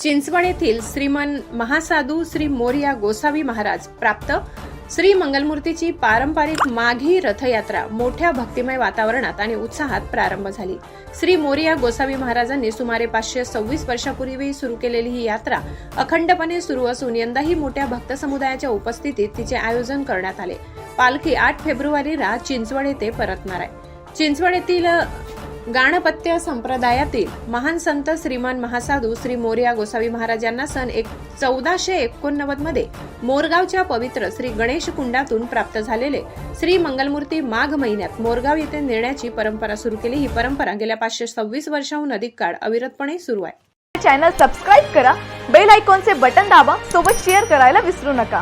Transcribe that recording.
चिंचवड येथील श्रीमन महासाधू श्री मोरिया गोसावी महाराज प्राप्त श्री मंगलमूर्तीची पारंपरिक माघी रथयात्रा मोठ्या भक्तिमय वातावरणात आणि उत्साहात प्रारंभ झाली. श्री मोरिया गोसावी महाराजांनी सुमारे पाचशे सव्वीस वर्षापूर्वी सुरू केलेली ही यात्रा अखंडपणे सुरू असून यंदाही मोठ्या भक्त समुदायाच्या उपस्थितीत तिचे आयोजन करण्यात आले. पालखी आठ फेब्रुवारीला चिंचवड येथे परतणार आहे. चिंचवड येथील गाणपत्य संप्रदायातील महान संत श्रीमान महासाधू श्री मोर्या गोसावी महाराजांना सन एक चौदाशे एकोणनव्वदमध्ये मोरगावच्या पवित्र श्री गणेश कुंडातून प्राप्त झालेले श्री मंगलमूर्ती माघ महिन्यात मोरगाव येथे नेण्याची परंपरा सुरू केली. ही परंपरा गेल्या पाचशे सव्वीस वर्षाहून अधिक काळ अविरतपणे सुरू आहे. चॅनल सबस्क्राईब करा. बेल आयकॉनचे बटन दाबा. सोबत शेअर करायला विसरू नका.